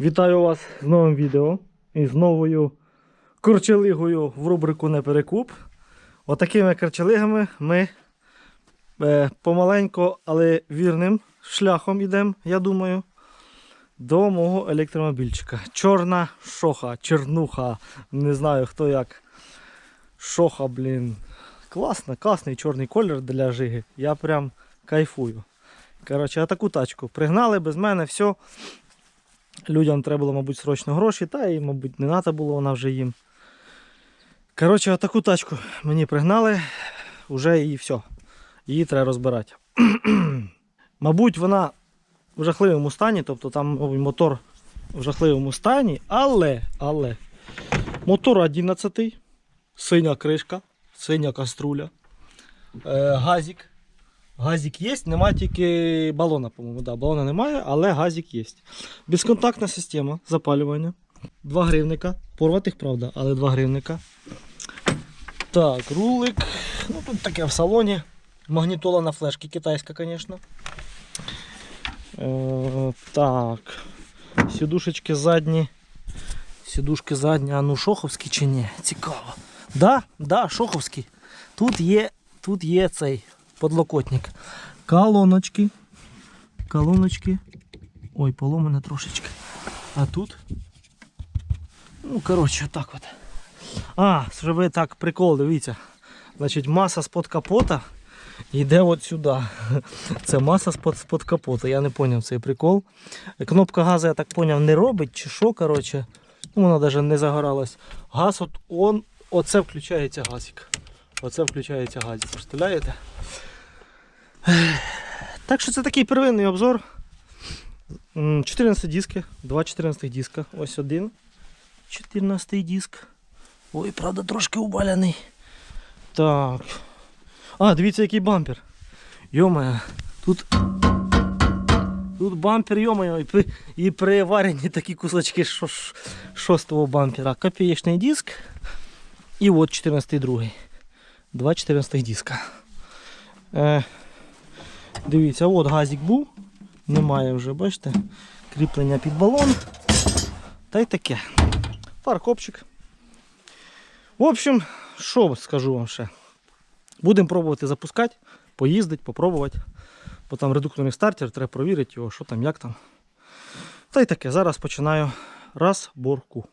Вітаю вас з новим відео і з новою корчелигою в рубрику Не перекуп. Отакими корчелигами ми е, помаленько, але вірним шляхом йдемо, я думаю, до мого електромобільчика. Чорна шоха, чернуха, не знаю хто як. Шоха, блін. Класно, класний чорний колір для жиги. Я прям кайфую. Коротше, таку тачку пригнали без мене, все. Людям треба було, мабуть, срочно гроші, та і, мабуть, не треба було, вона вже їм. Коротше, таку тачку мені пригнали, вже і все. Її треба розбирати. мабуть, вона в жахливому стані, тобто там мабуть, мотор в жахливому стані, але, але мотор 11, синя кришка, синя каструля, е, Газик є, немає тільки балона, по-моєму. Да, балона немає, але газик є. Безконтактна система запалювання. Два гривника. Порватих, правда, але два гривника. Так, рулик. Ну, тут таке в салоні. Магнітола на флешки китайська, звісно. Е, так. Сідушечки задні. Сідушки задні, а ну шоховські чи ні? Цікаво. Да, да, шоховські. Тут є, тут є цей подлокотник. Колоночки. Колоночки. Ой, поломане трошечки. А тут. Ну, коротше, так от. А, що ви так прикол, дивіться. Значить, маса з-под капота йде от сюди. Це маса з-под капота. Я не зрозумів цей прикол. Кнопка газу, я так зрозумів, не робить чи що, коротше. Ну, вона навіть не загоралась. Газ, от он, оце включається газик. Оце включається газик. Представляєте? Так що це такий первинний обзор. 14 диски, два 14 диска. Ось один. 14 диск. Ой, правда, трошки убаляний. Так. А, дивіться, який бампер. Йомає, тут. Тут бампер, йомає, і при, і приварені такі кусочки шостого бампера. Копеечний диск. І от 14 другий. Два 14 диска. Е, Дивіться, от газик був. Немає вже, бачите? Кріплення під балон. Та й таке. Паркопчик. В общем, що скажу вам ще. Будемо пробувати запускати, поїздити, попробувати. Бо там редукторний стартер, треба провірити його, що там, як там. Та й таке. Зараз починаю розборку.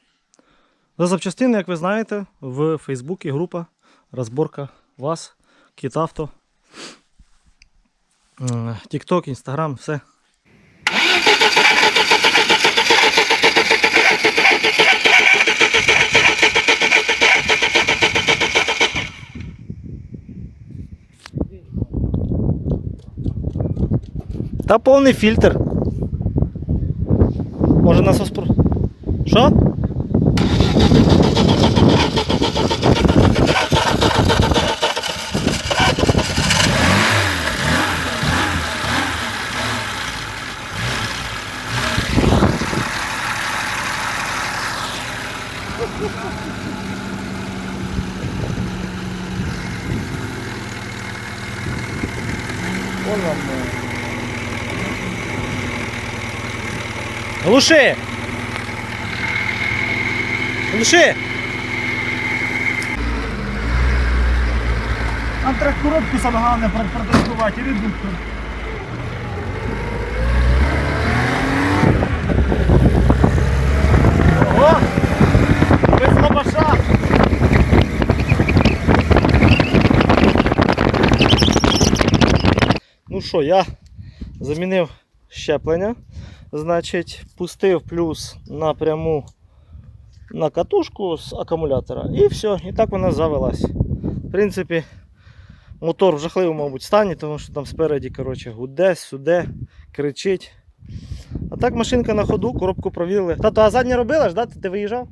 За запчастини, як ви знаєте, в Фейсбуці група розборка вас, Кітавто. Тікток, Інстаграм, все. Та повний фільтр. Може насос про. Що? Глуши! Глуши! Нам треба коробку саме головне протестувати, і редуктор. Ну що, я замінив щеплення. Значить, пустив плюс напряму на катушку з акумулятора. І все, і так вона завелась. В принципі, мотор в жахливому, мабуть, стані, тому що там спереді коротше, гуде, суде, кричить. А так машинка на ходу, коробку провірили. Тато, а задня робила ж, да? Ти виїжджав?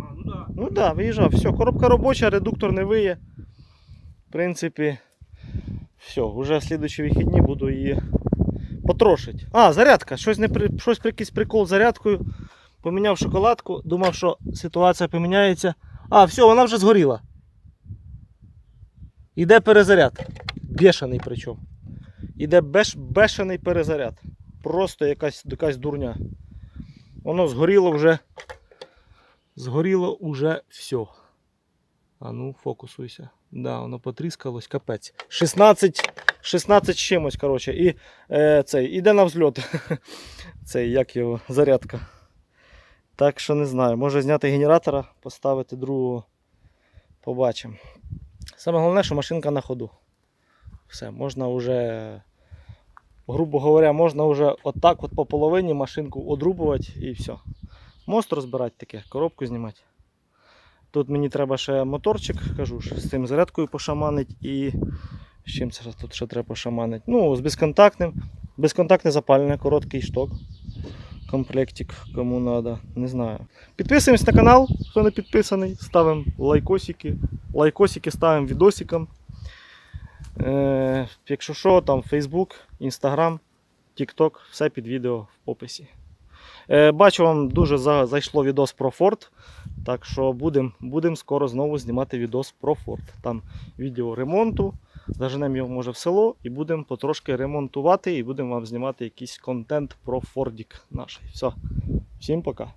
А, ну да. Ну так, да, виїжджав. Все, коробка робоча, редуктор не виє. В принципі, все, вже в слідчі вихідні буду її потрошить. А, зарядка. Щось не при... щось якийсь прикол з зарядкою. Поміняв шоколадку, думав, що ситуація поміняється. А, все, вона вже згоріла. Іде перезаряд. Бешений причому. Іде беш... бешений перезаряд. Просто якась, якась дурня. Воно згоріло вже. Згоріло уже все. А ну, фокусуйся. Да, воно потріскалось, капець. 16, 16 чимось, коротше. І е, цей, іде на взльот. цей, як його, зарядка. Так що не знаю. Може зняти генератора, поставити другого. Побачимо. Саме головне, що машинка на ходу. Все, можна вже, грубо говоря, можна вже отак от по половині машинку одрубувати і все. Мост розбирати таке, коробку знімати. Тут мені треба ще моторчик, кажу ж, з цим зарядкою пошаманить і з чим це тут ще треба пошаманить. Ну, з безконтактним. Безконтактне запалення, короткий шток. Комплектик, кому треба, не знаю. Підписуємось на канал, хто не підписаний, ставимо лайкосики. Лайкосики ставимо відосикам. Е, якщо що, там Facebook, Instagram, TikTok, все під відео в описі. Е, бачу, вам дуже зайшло відос про Ford. Так що будемо будем скоро знову знімати відос про Ford. Там відео ремонту. Заженемо його може в село і будемо потрошки ремонтувати і будемо вам знімати якийсь контент про Фордік наш. Все. Всім пока.